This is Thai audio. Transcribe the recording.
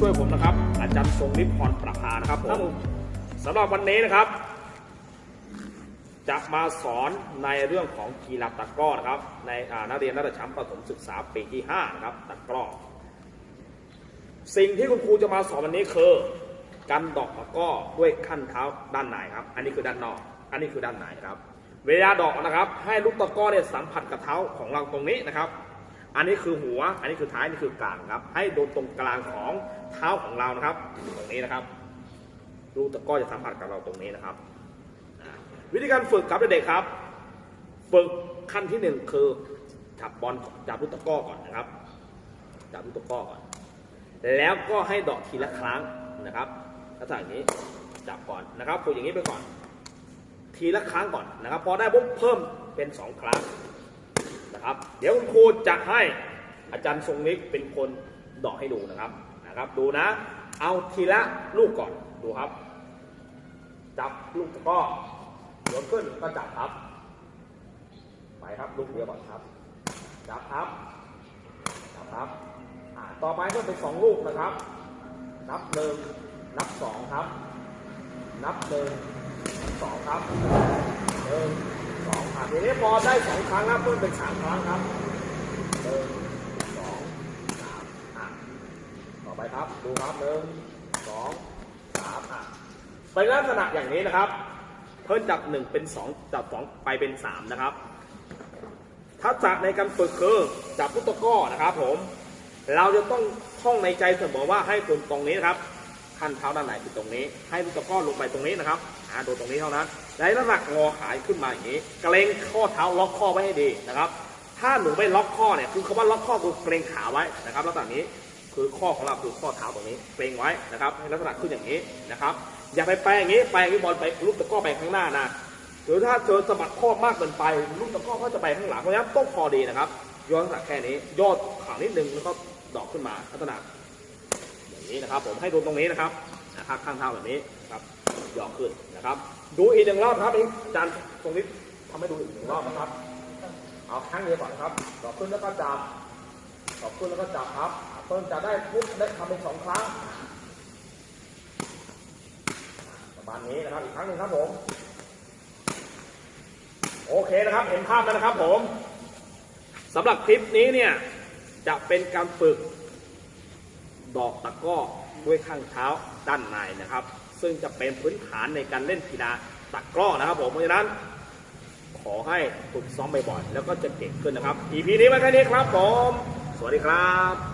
ด้วยผมนะครับ อาจารย์ทรงฤทธิ์พรประภานะครับผครับมผมสำหรับวันนี้นะครับ จะมาสอนในเรื่องของกีฬาตะกร้อนะครับ ในอ่านักเรียนระดับชั้นประถมศึกษาปีที่5นะครับตะกร้อสิ่งที่คุณครูจะมาสอนวันนี้คือการดอกตะกร้อด้วยขั้นเท้าด้านในครับ อันนี้คือด้านนอก อันนี้คือด้านในครับ เวลาดอกนะครับ ให้ลูกตะกร้อเนี่ยสัมผัสกับเท้าของเราตรงนี้นะครับ อันนี้คือหัว อันนี้คือท้ายอันนี่คือกลางครับ ให้โดนตรงกลางของเท้าของเรานะครับ ตรงนี้นะครับลูกตะก้อจะสัมผัสกับเราตรงนี้นะครับ วิธีการฝึกครับเด็กๆครับ ฝึกขั้นที่หนึ่งคือจับบอลจับลูกตะก้อก่อนนะครับ จับลูกตะก้อก่อน แล้วก็ให้เดอกทีละครั้งนะครับลักษณะอย่างนี้จับก่อนนะครับฝึกอย่างนี้ไปก่อน ทีละครั้งก่อนนะครับ พอได้ปุ๊บเพิ่มเป็นสองครั้ง นะครับ เดี๋ยวคุณครูจะให้อาจารย์ทรงนิกเป็นคนดอกให้ดูนะครับนะครับดูนะ เอาทีละลูกก่อนดูครับ จับลูกกร้อโยนขึ้นก็จับครับ ไปครับลูกเดียวก่อนครับ จับครับจับครับต่อไปก็เป็นสองลูกนะครับ นับหนึ่งนับสองครับ นับหนึ่งสองครับหนึ่ง สองอ่าทีนี้พอได้สองครั้งแล้วเพิ่มเป็นสามครั้งครับหนึ่งสองสามอะต่อไปครับดูครับหนึ่งสองสามอะเป็นลักษณะอย่างนี้นะครับ เพิ่มจากหนึ่งเป็นสองจากสองไปเป็นสามนะครับทักษะในการฝึกคือจับลูกตะก้อนะครับ ผม เราจะต้องท่องในใจเสมอว่าให้ตรงตรงนี้นะครับ ขั้นเท้าด้านไหนคือตรงนี้ ให้ลูกตะก้อลงไปตรงนี้นะครับอ่าโดนตรงนี้เท่านั้นในลักษณะงอขายขึ้นมาอย่างนี้ เกรงข้อเท้าล็อกข้อไว้ให้ดีนะครับ ถ้าหนูไม่ล็อกข้อเนี่ยคือคำว่าล็อกข้อคือเกรงขาไว้นะครับลักษณะนี้คือข้อของเราคือข้อเท้าตรงนี้เกรงไว้นะครับให้ลักษณะขึ้นอย่างนี้นะครับ อย่าไปแปลอย่างนี้แปลอย่างนี้บอลไปลูกตะก้อไปข้างหน้านะหรือถ้าเจอสะบัดข้อมากเกินไปลูกตะก้อก็จะไปข้างหลังเพราะฉะนั้นต้องพอดีนะครับย้อนลักษณะแค่นี้ยอดขานิดนึงแล้วก็ดอกขึ้นมาลักษณะ นี้นะครับ ผมให้ดูตรงนี้นะครับนะครับข้างเท้าแบบนี้ครับยอกขึ้นนะครับ ดูอีกหนึ่งรอบครับนี่อาจารย์ตรงนี้ทำให้ดูอีกหนึ่งรอบนะครับ เอาครั้งเดียวก่อนครับดอกขึ้นแล้วก็จับดอกขึ้นแล้วก็จับครับเพิ่มจะได้ปุ๊บได้ทำเป็นสองครั้งประมาณนี้นะครับอีกครั้งหนึ่งครับผมโอเคนะครับ เห็นภาพแล้วนะครับผมสำหรับคลิปนี้เนี่ยจะเป็นการฝึก ดอกตะก้อด้วยข้างเท้าด้านในนะครับ ซึ่งจะเป็นพื้นฐานในการเล่นกีฬาตะกร้อนะครับผมเพราะฉะนั้น ขอให้ฝึกซ้อมบ่อยๆแล้วก็จะเก่งขึ้นนะครับ EP นี้มาแค่นี้ครับผม สวัสดีครับ